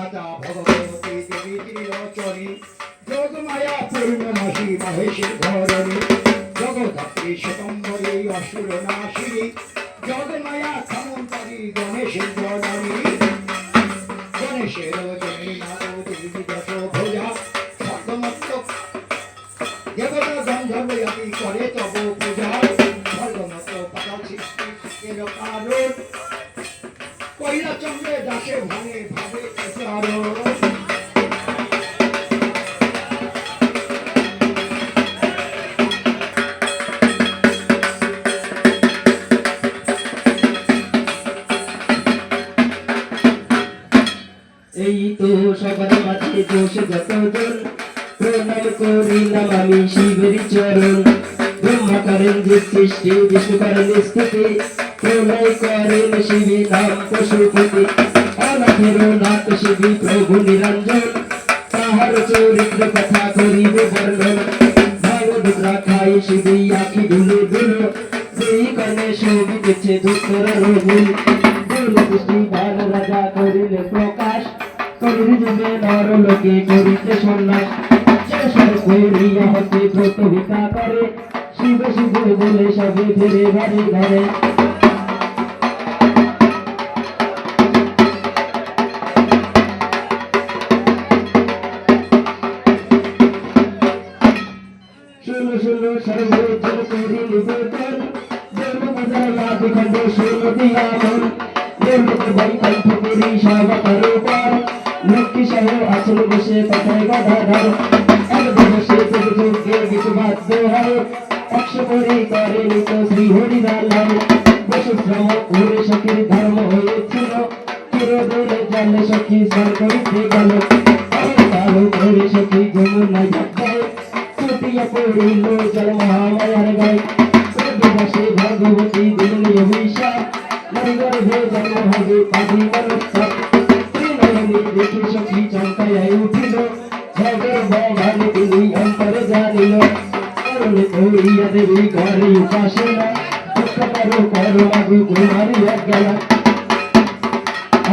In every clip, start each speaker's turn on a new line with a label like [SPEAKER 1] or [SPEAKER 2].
[SPEAKER 1] মাতা ভগবতী দেবী ত্রিলোচনী যোগমায়া পূর্ণমাসী মহেশের ধরণী। জগদ্ধাত্রী শতম্বরী অসুর নাশিনী। জগমায়া ক্ষমন্তরী গণেশের জননী গণেশের জননী নাম
[SPEAKER 2] মাঝে যতজন প্রণাম করিলাম আমি শিবের চরণ। ব্রহ্মা করেন যে সৃষ্টি বিষ্ণু করেন স্থিতি। প্রলয় করেন শিবে নাম পশুপতি। অনাথের নাথ শিবী প্রভু নিরঞ্জন। তাহার চরিত্র কথা করিবে বর্ণন। ভাগবত রাখাই শিবী আখি ধুলো ধুলো। সেই কর্ণে শোভিতেছে দুঃখর রঘুল দৃষ্টি বাল রাজা করিলে প্রকাশ। করিলে যুগে নর লোকে করিতে সন্ন্যাস। শেষর করিয়া হতে প্রতিহিতা করে। শিব শিব বলে সবে ফেরে ঘরে। ঘরে ষোলো ষোলো সর্বে জল করি নিবেদন জন্ম পূজার লাভ খণ্ড ষোলো দিয়া মন জন্মতে বৈকল্প করি সবাতার উপর লক্ষ্মী সহ আসল বসে কথায় গদাধর এক দিবসে প্রভুকে কিছু বাধ্য হয়। একশো করে করে নিত শ্রী হরিদালাল বসুশ্রম করে সখীর ধর্ম হয়েছিল। চিরদিনে জানলে সখী স্নান করিতে গেল। কালো করে সখী যমুনা যায়। ছুটিয়া পড়িল জল মহামায়ার গায় ভগবতী দিল্লি অভিশাপ। নরগর্ভে জন্ম হবে পাখি করো করো মাগু কুমারী গেলা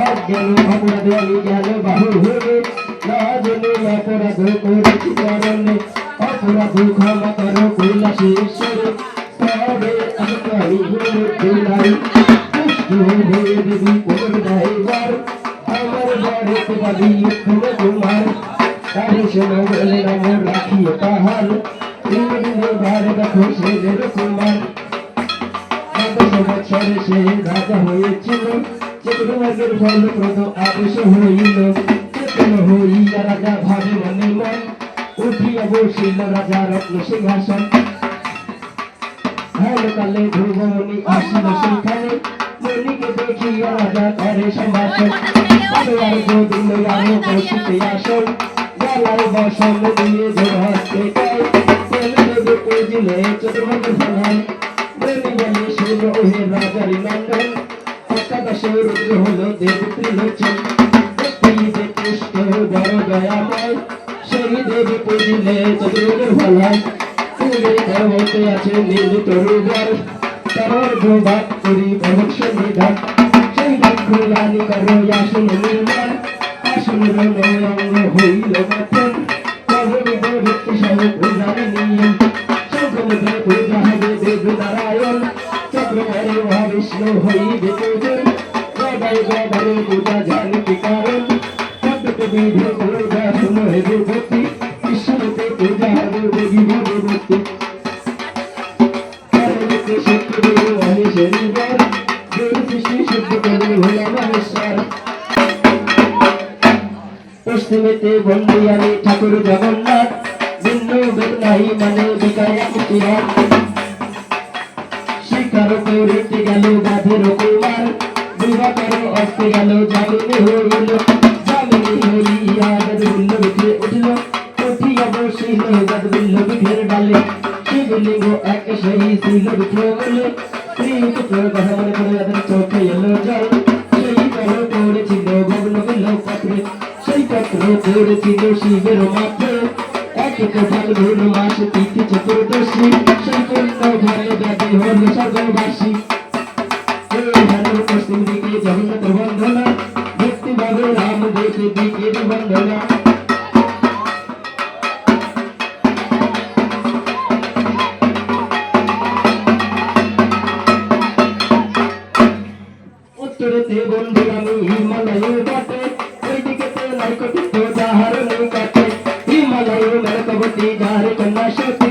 [SPEAKER 2] অজ্ঞান অপরাধ আমি জ্ঞান বাহু হয়ে না জেনে অপরাধ করেছি কারণে অপরাধ ক্ষমা করো কৈলাসে ঈশ্বরে তবে আমি করি তুলাই পুষ্টি হয়ে দেবী কোন ড্রাইভার আমার বাড়ি তুমি তোমার তারে শোনো বলে পাহাড় দিনে দিনে বার দেখো কত বছরে সে রাজা হয়েছিল চতুর্ভাগের ফলপ্রদ আদেশ হইল চেতন হইয়া রাজা ভাবে মনে মন উঠিয়া পুজিলে চতুর্ভাগের ফলায় বলি বলি শুনো হে রাজারি নন্দন একাদশে রুদ্র হলো দেব সত্যি যে কৃষ্ণ বড় দয়াময় সেই দেবী পুজিলে চতুর্ভুজের ফলায় ফুলের গর্ভতে আছে নীল তরুবর তার প্রভাব করি ভবৎস নিধান সেই লক্ষ্মী করো আসন নির্মাণ আসন অঙ্গ হইল গঠন পশ্চিমেতে বন্দি আমি ঠাকুর জগন্নাথ ভিন্ন বেদ মানে শিকার করিতে গেল গাধের কুমার বিবাহের অস্তে গেল জামিনী হইল জামিনী হইয়া গদবিল্ল বিখে উঠিল উঠিয়া বসিল গদবিল্ল বিখের ডালে। শিবলিঙ্গ এক সেই শিল বিখে বলে জগন্নাথ বন্দনা ভক্তি ভাবে রাম দেখে দিকে বন্দনা উত্তরেতে বন্ধু আমি হিমালয়ের বাটে ওইদিকে তো নাইকটিত যাহার নৌকাতে। হিমালয় মেরকবতী যাহার কন্যা সতী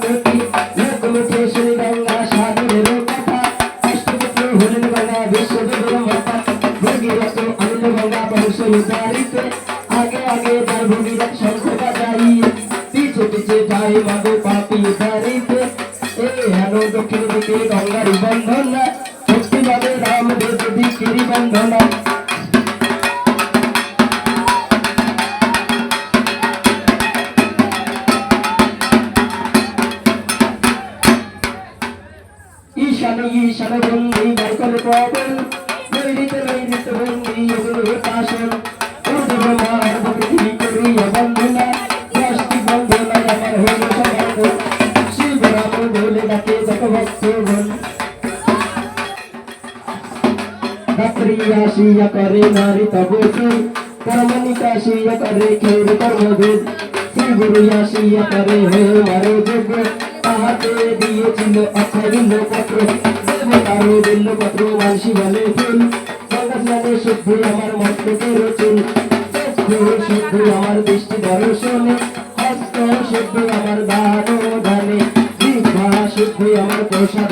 [SPEAKER 2] আগে আগে তার ভগীরথ শঙ্খ বাজাইয়ে পিছে পিছে যায় মাগো পাপি উদারিতে এ হেন দক্ষিণ দিকে গঙ্গার বন্ধনা শক্তিবাদে রাম দেব দিকের বন্ধনা ঈশান ঈশান বন্দি, বাইকল পবন নৈরিত নৈরিত বন্দি ওগুলো শাসন আসিয়া করে নারী তবসু পরমানিকা আসিয়া করে খের কর্মবেদ শ্রী গুরু আসিয়া করে হে মারো শুদ্ধি আমার মস্তকের চুল শুদ্ধি আমার দৃষ্টি দর্শনে হস্ত শুদ্ধি আমার দান। জিহ্বা শুদ্ধি আমার প্রসাদ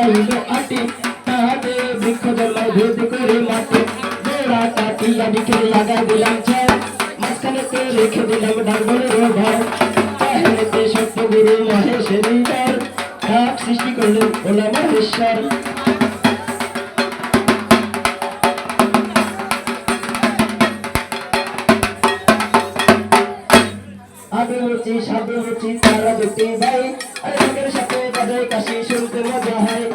[SPEAKER 2] ভালাইল আটি তাহাতে বৃক্ষ জন্মায় ভেদ করে মাটি গোড়া কাটিয়া দিকে লাগা দিলাম ছাড় মাঝখানেতে রেখে দিলাম ডাঙ্গলের ঘর। তাহলেতে সত্য গুরু মহেশ্বরী বর সৃষ্টি করলেন ওলা মহেশ্বর। আগে মুচি সাধু মুচি তারা দুটি ভাই আর সাথে বাজায় কাশি শুনতে মজা হয়।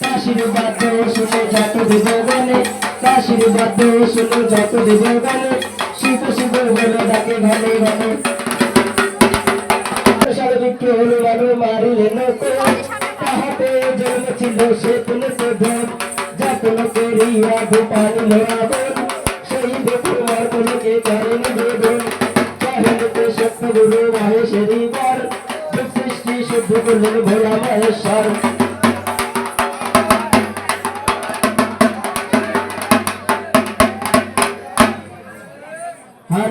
[SPEAKER 2] কাশির বাদ্য শুনে যত দেব গানে। কাশির বাদ্য শুনে যত দেব গানে। শিব শিব বলে ডাকে ঘনে ঘনে সার্বিক হলো মানো মারিলেন তাহাতে জন্ম ছিল সে ধন যাতন করিয়া ভূপাল লড়াবন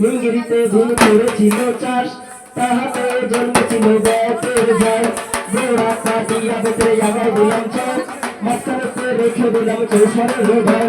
[SPEAKER 2] হিঙ্গিরিতে ভুল করেছিল চাষ, তাহাতে জন্মেছিল বেতের ঝাড়। গোড়া কাটিয়া বেতরে আগায় দিলাম চাষ মাঝখানেতে রেখে দিলাম চৌসারের ঘর।